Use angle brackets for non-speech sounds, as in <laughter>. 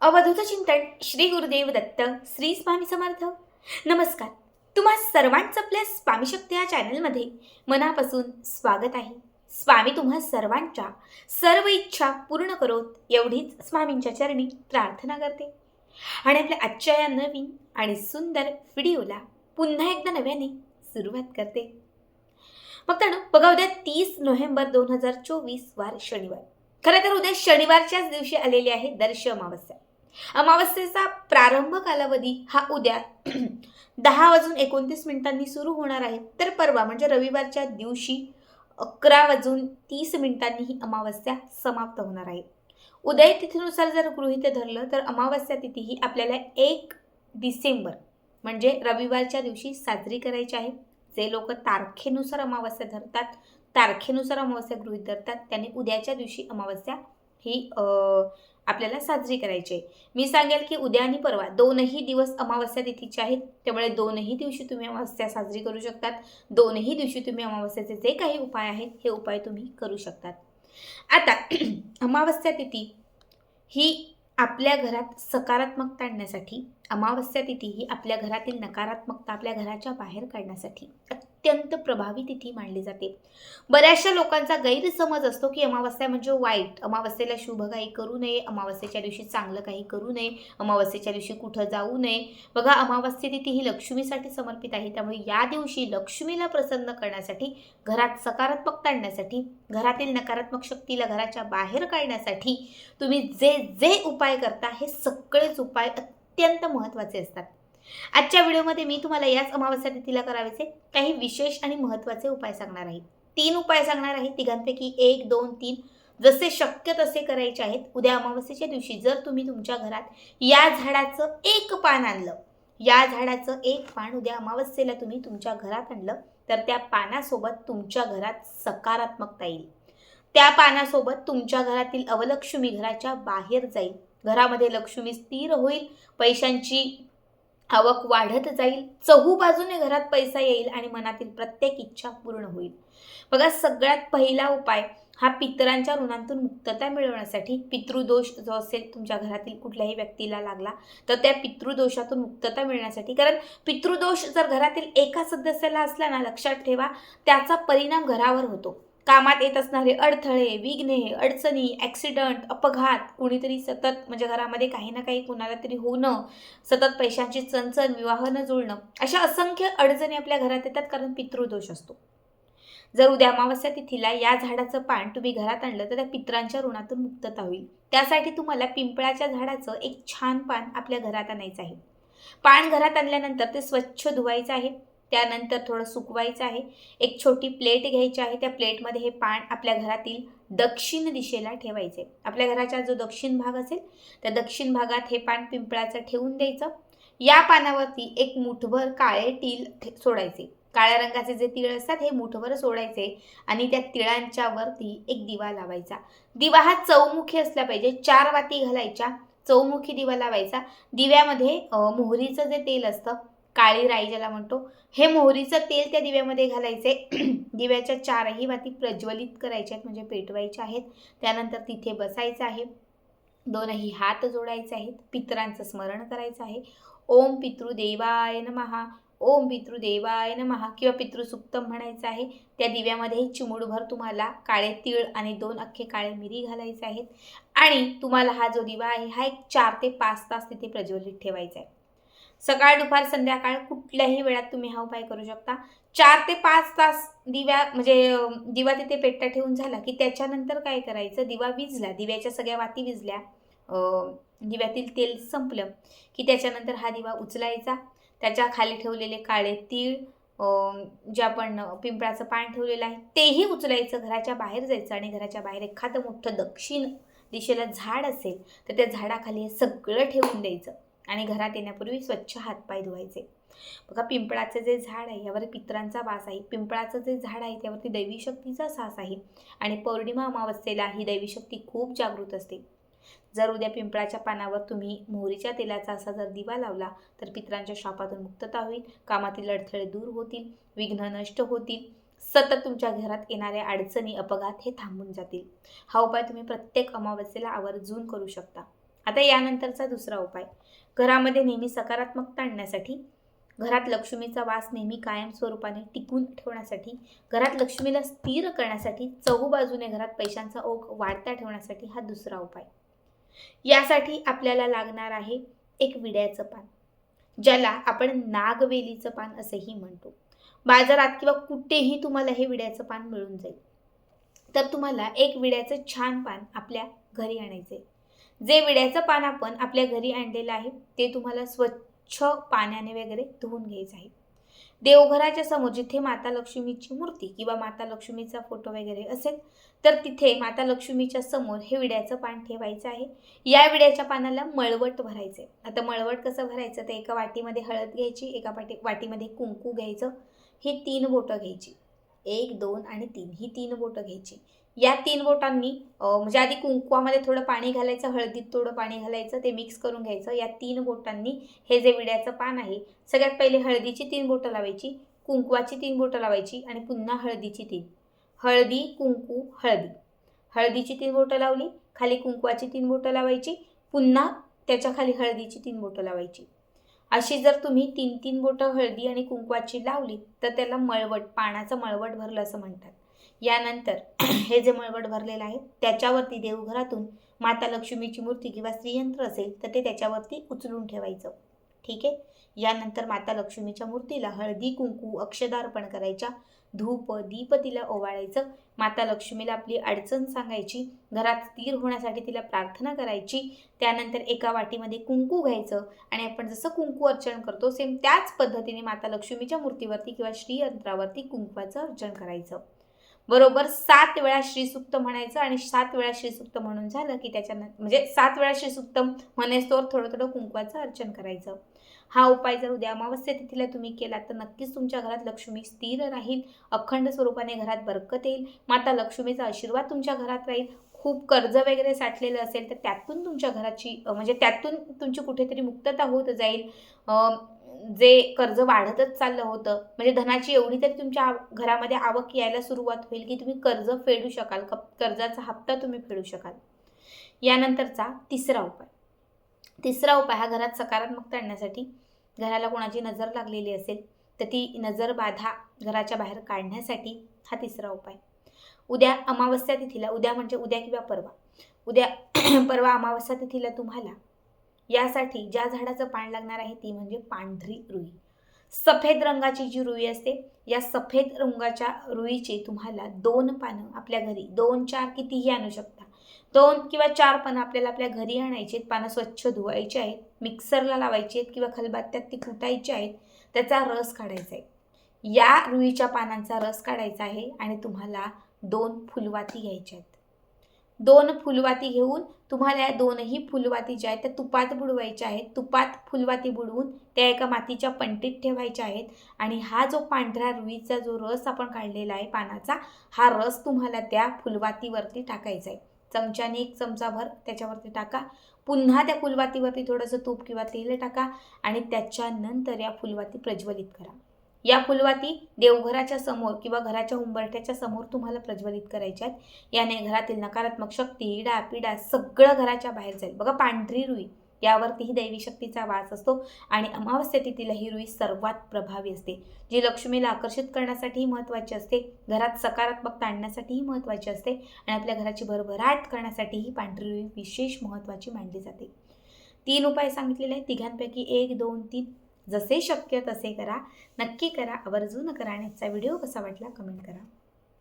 अवधूत चिंतन श्री गुरुदेव दत्त श्री स्वामी समर्थ. नमस्कार. तुम्हा सर्वांचं आपल्या स्वामी शक्ती या चॅनलमध्ये मनापासून स्वागत आहे. स्वामी तुम्हा सर्वांच्या सर्व इच्छा पूर्ण करोत एवढीच स्वामींच्या चरणी प्रार्थना करते. आणि आपल्या आजच्या या नवीन आणि सुंदर व्हिडिओला पुन्हा एकदा नव्याने सुरुवात करते. मग त्यानं बघा उद्या तीस नोव्हेंबर दोन हजार चोवीस वार शनिवार. खरं तर उद्या शनिवारच्याच दिवशी आलेली आहे दर्श अमावस्या. अमावस्येचा प्रारंभ कालावधी हा उद्या <clears throat> दहा वाजून एकोणतीस मिनिटांनी सुरू होणार आहे. तर परवा म्हणजे रविवारच्या दिवशी अकरा वाजून तीस मिनिटांनी ही अमावस्या समाप्त होणार आहे. उदय तिथीनुसार जर गृहित धरलं तर अमावस्या तिथी ही आपल्याला एक डिसेंबर म्हणजे रविवारच्या दिवशी साजरी करायची आहे. जे लोक तारखेनुसार अमावस्या धरतात तारखेनुसार अमावस्या गृहित धरतात त्यांनी उद्याच्या दिवशी अमावस्या ही आपल्याला साजरी करायची आहे. मी सांगेल की उद्या आणि परवा दोनही दिवस अमावस्या तिथीचे आहेत. त्यामुळे दोनही दिवशी तुम्ही अमावस्या साजरी करू शकतात. दोनही दिवशी तुम्ही अमावस्याचे जे काही उपाय आहेत हे उपाय तुम्ही करू शकतात. आता <clears throat> अमावस्या तिथी ही आपल्या घरात सकारात्मकता आणण्यासाठी अमावस्या तिथी ही आपल्या घरातील नकारात्मकता आपल्या घराच्या बाहेर काढण्यासाठी अत्यंत प्रभावी तिथी मानली जाते. बऱ्याचशा लोकांचा गैरसमज असतो की अमावस्या म्हणजे वाईट. अमावस्येला शुभ काही करू नये अमावस्येच्या दिवशी चांगलं काही करू नये अमावस्येच्या दिवशी कुठं जाऊ नये. बघा अमावस्या तिथी ही लक्ष्मीसाठी समर्पित आहे. त्यामुळे या दिवशी लक्ष्मीला प्रसन्न करण्यासाठी घरात सकारात्मकता आणण्यासाठी घरातील नकारात्मक शक्तीला घराच्या बाहेर काढण्यासाठी तुम्ही जे जे उपाय करता हे सगळेच उपाय अत्यंत महत्त्वाचे असतात. आजच्या व्हिडिओमध्ये मी तुम्हाला याच अमावस्या तिथीला करावेचे काही विशेष आणि महत्त्वाचे उपाय सांगणार आहे. तीन उपाय सांगणार आहे. तिघांपैकी एक दोन तीन जसे शक्य तसे करायचे आहेत. उद्या अमावस्येच्या दिवशी जर तुम्ही तुमच्या घरात या झाडाचं एक पान आणलं या झाडाचं एक पान उद्या अमावस्येला तुम्ही तुमच्या घरात आणलं तर त्या पानासोबत तुमच्या घरात सकारात्मकता येईल. त्या पानासोबत तुमच्या घरातील अवलक्ष्मी घराच्या बाहेर जाईल. घरामध्ये लक्ष्मी स्थिर होईल पैशांची आवक वाढत जाईल चहू बाजूने घरात पैसा येईल आणि मनातील प्रत्येक इच्छा पूर्ण होईल. बघा सगळ्यात पहिला उपाय हा पितरांच्या ऋणांतून मुक्तता मिळवण्यासाठी पितृदोष जो असेल तुमच्या घरातील कुठल्याही व्यक्तीला लागला तर त्या पितृदोषातून मुक्तता मिळण्यासाठी. कारण पितृदोष जर घरातील एका सदस्याला असला ना लक्षात ठेवा त्याचा परिणाम घरावर होतो. कामात येत असणारे अडथळे विघ्ने अडचणी ॲक्सिडंट अपघात कुणीतरी सतत म्हणजे घरामध्ये काही ना काही कुणाला तरी होणं सतत पैशांची चणचण विवाह न जुळणं अशा असंख्य अडचणी आपल्या घरात येतात कारण पितृदोष असतो. जर उद्या अमावस्या तिथीला या झाडाचं पान तुम्ही घरात आणलं तर त्या पित्रांच्या ऋणातून मुक्तता होईल. त्यासाठी तुम्हाला पिंपळाच्या झाडाचं एक छान पान आपल्या घरात आणायचं आहे. पान घरात आणल्यानंतर ते स्वच्छ धुवायचं आहे. त्यानंतर थोडं सुकवायचं आहे. एक छोटी प्लेट घ्यायची आहे. त्या प्लेटमध्ये हे पान आपल्या घरातील दक्षिण दिशेला ठेवायचे. आपल्या घराचा जो दक्षिण भाग असेल त्या दक्षिण भागात हे पान पिंपळाचं ठेवून द्यायचं. या पानावरती एक मुठभर काळे टील सोडायचे. काळ्या रंगाचे जे तिळ असतात हे मुठभर सोडायचे आणि त्या तिळांच्या वरती एक दिवा लावायचा. दिवा हा चौमुखी असला पाहिजे. चार वाती घालायच्या. चौमुखी दिवा लावायचा. दिव्यामध्ये मोहरीचं जे तेल असतं काळी राई ज्याला म्हणतो हे मोहरीचं तेल त्या दिव्यामध्ये घालायचे. <clears throat> दिव्याच्या चारही वाती प्रज्वलित करायच्या आहेत म्हणजे पेटवायच्या आहेत. त्यानंतर तिथे बसायचं आहे. दोनही हात जोडायचे आहेत. पितरांचं स्मरण करायचं आहे. ओम पितृदेवाय नमहा ओम पितृदेवाय नमहा किंवा पितृसुक्तम म्हणायचं आहे. त्या दिव्यामध्ये चिमुडभर तुम्हाला काळे तीळ आणि दोन अख्खे काळे मिरी घालायचे आहेत. आणि तुम्हाला हा जो दिवा आहे हा एक चार ते पाच तास तिथे प्रज्वलित ठेवायचा आहे. सकाळ दुपार संध्याकाळ कुठल्याही वेळात तुम्ही हा उपाय करू शकता. चार ते पाच तास दिव्या म्हणजे दिवा तिथे पेट्टा ठेवून झाला की त्याच्यानंतर काय करायचं? दिवा विजला दिव्याच्या सगळ्या वाती विजल्या. दिव्यातील तेल संपलं की त्याच्यानंतर हा दिवा उचलायचा. त्याच्याखाली ठेवलेले काळे तीळ जे आपण पिंपळाचं पान ठेवलेलं आहे तेही उचलायचं. घराच्या बाहेर जायचं आणि घराच्या बाहेर एखादं मोठं दक्षिण दिशेला झाड असेल तर त्या झाडाखाली हे सगळं ठेवून द्यायचं. आणि घरात येण्यापूर्वी स्वच्छ हातपाय धुवायचे. बघा पिंपळाचं जे झाड आहे यावर पित्रांचा वास आहे. पिंपळाचं जे झाड आहे त्यावरती दैवी शक्तीचा सास आहे. आणि पौर्णिमा अमावस्येला ही दैवी शक्ती खूप जागृत असते. जर उद्या पिंपळाच्या पानावर तुम्ही मोहरीच्या तेलाचा असा जर दिवा लावला तर पित्रांच्या शापातून मुक्तता होईल कामातील अडथळे दूर होतील विघ्न नष्ट होतील सतत तुमच्या घरात येणाऱ्या अडचणी अपघात हे थांबून जातील. हा उपाय तुम्ही प्रत्येक अमावस्येला आवर्जून करू शकता. आता यानंतरचा दुसरा उपाय. घरामध्ये नेहमी सकारात्मकता आणण्यासाठी घरात लक्ष्मीचा वास नेहमी कायम स्वरूपाने टिकून ठेवण्यासाठी घरात लक्ष्मीला स्थिर करण्यासाठी चहूबाजूने घरात पैशांचा ओघ वाढता ठेवण्यासाठी हा दुसरा उपाय. यासाठी आपल्याला लागणार आहे एक विड्याचं पान ज्याला आपण नागवेलीचं पान असेही म्हणतो. बाजारात किंवा कुठेही तुम्हाला हे विड्याचं पान मिळून जाईल. तर तुम्हाला एक विड्याचं छान पान आपल्या घरी आणायचे जे विड्याचं पान आपण आपल्या घरी आणलेलं आहे ते तुम्हाला स्वच्छ पाण्याने वगैरे धुवून घ्यायचं आहे. देवघराच्या समोर जिथे माता लक्ष्मीची मूर्ती किंवा माता लक्ष्मीचा फोटो वगैरे असेल तर तिथे माता लक्ष्मीच्या समोर हे विड्याचं पान ठेवायचं आहे. या विड्याच्या पानाला मळवट भरायचं आहे. आता मळवट कसं भरायचं? तर एका वाटीमध्ये हळद घ्यायची एका वाटी वाटीमध्ये कुंकू घ्यायचं. ही तीन बोटं घ्यायची. एक दोन आणि तीन. ही तीन बोटं घ्यायची. या तीन बोटांनी म्हणजे आधी कुंकवामध्ये थोडं पाणी घालायचं हळदीत थोडं पाणी घालायचं ते मिक्स करून घ्यायचं. या तीन बोटांनी हे जे विड्याचं पान आहे सगळ्यात पहिले हळदीची तीन बोटं लावायची कुंकवाची तीन बोटं लावायची आणि पुन्हा हळदीची तीन. हळदी कुंकू हळदी. हळदीची तीन बोटं लावली खाली कुंकवाची तीन बोटं लावायची पुन्हा त्याच्याखाली हळदीची तीन बोटं लावायची. अशी जर तुम्ही तीन तीन बोटं हळदी आणि कुंकवाची लावली तर त्याला मळवट पाण्याचं मळवट भरलं असं म्हणतात. यानंतर <clears throat> हे जे मळवट भरलेलं आहे त्याच्यावरती देवघरातून माता लक्ष्मीची मूर्ती किंवा स्त्रीयंत्र असेल तर ते त्याच्यावरती उचलून ठेवायचं. ठीक आहे? यानंतर माता लक्ष्मीच्या मूर्तीला हळदी कुंकू अक्षदार्पण करायच्या धूप दीप तिला ओवाळायचं माता लक्ष्मीला आपली अडचण सांगायची घरात स्थिर होण्यासाठी तिला प्रार्थना करायची त्यानंतर एका वाटीमध्ये कुंकू घ्यायचं आणि आपण जसं कुंकू अर्चन करतो सेम त्याच पद्धतीने माता लक्ष्मीच्या मूर्तीवरती किंवा श्रीयंत्रावरती कुंकवाचं अर्चन करायचं. बरोबर सात वेळा श्रीसुक्त म्हणायचं आणि सात वेळा श्रीसुक्त म्हणून झालं की त्याच्यानं म्हणजे सात वेळा श्रीसुक्त म्हणेस्तोवर थोडं थोडं कुंकवाचं अर्चन करायचं. हा उपाय जर उद्या अमावस्या तिथीला तुम्ही केला तर नक्कीच तुमच्या घरात लक्ष्मी स्थिर राहील अखंड स्वरूपाने घरात बरकत येईल. माता लक्ष्मीचा आशीर्वाद तुमच्या घरात राहील. खूप कर्ज वगैरे साठलेलं असेल तर त्यातून तुमच्या घराची म्हणजे त्यातून तुमची कुठेतरी मुक्तता होत जाईल. जे कर्ज वाढतच चाललं होतं म्हणजे धनाची एवढी तरी तुमच्या घरामध्ये आवक यायला सुरुवात होईल की तुम्ही कर्ज फेडू शकाल कर्जाचा हप्ता तुम्ही फेडू शकाल. यानंतरचा तिसरा उपाय. तिसरा उपाय हा घरात सकारात्मकता आणण्यासाठी घराला कोणाची नजर लागलेली असेल तर ती नजर बाधा घराच्या बाहेर काढण्यासाठी हा तिसरा उपाय. उद्या अमावस्या तिथीला उद्या म्हणजे उद्या किंवा परवा. उद्या <clears throat> परवा अमावस्या तिथीला तुम्हाला यासाठी ज्या झाडाचं पान लागणार आहे ती म्हणजे पांढरी रुई. सफेद रंगाची जी रुई असते या सफेद रंगाच्या रुईची तुम्हाला दोन पानं आपल्या घरी दोन चार कितीही आणू शकता. दोन किंवा चार पानं आपल्याला आपल्या घरी आणायची आहेत पानं स्वच्छ धुवायची आहेत मिक्सरला लावायची आहेत किंवा खलबत्त्यात ती कुटायची आहेत त्याचा रस काढायचा आहे. या रुईच्या पानांचा रस काढायचा आहे आणि तुम्हाला दोन फुलवाती घ्यायच्या आहेत. दोन फुलवाती घेऊन तुम्हाला या दोनही फुलवाती ज्या आहेत त्या तुपात बुडवायच्या आहेत. तुपात फुलवाती बुडवून त्या एका मातीच्या पंटीत ठेवायच्या आहेत. आणि हा जो पांढऱ्या रुईचा जो रस आपण काढलेला आहे पानाचा हा रस तुम्हाला त्या फुलवातीवरती टाकायचा आहे. चमच्याने एक चमचाभर त्याच्यावरती टाका. पुन्हा त्या फुलवातीवरती थोडंसं तूप किंवा तेल टाका आणि त्याच्यानंतर या फुलवाती प्रज्वलित करा. या फुलवाती देवघराच्या समोर किंवा घराच्या उंबरठ्याच्या समोर तुम्हाला प्रज्वलित करायच्या आहेत. याने घरातील नकारात्मक शक्ती इडा पिडा सगळं घराच्या बाहेर जाईल. बघा पांढरी रुई यावरतीही दैवी शक्तीचा वास असतो आणि अमावस्या तिथीला ही रुई सर्वात प्रभावी असते. जी लक्ष्मीला आकर्षित करण्यासाठीही महत्त्वाची असते घरात सकारात्मकता आणण्यासाठीही महत्त्वाची असते आणि आपल्या घराची भरभराट करण्यासाठीही पांढरी रुई विशेष महत्त्वाची मानली जाते. तीन उपाय सांगितलेले आहेत. तिघांपैकी एक दोन तीन जसे शक्य तसे करा. नक्की करा. आवर्जून करा आणि आजचा व्हिडिओ कसा वाटला कमेंट करा.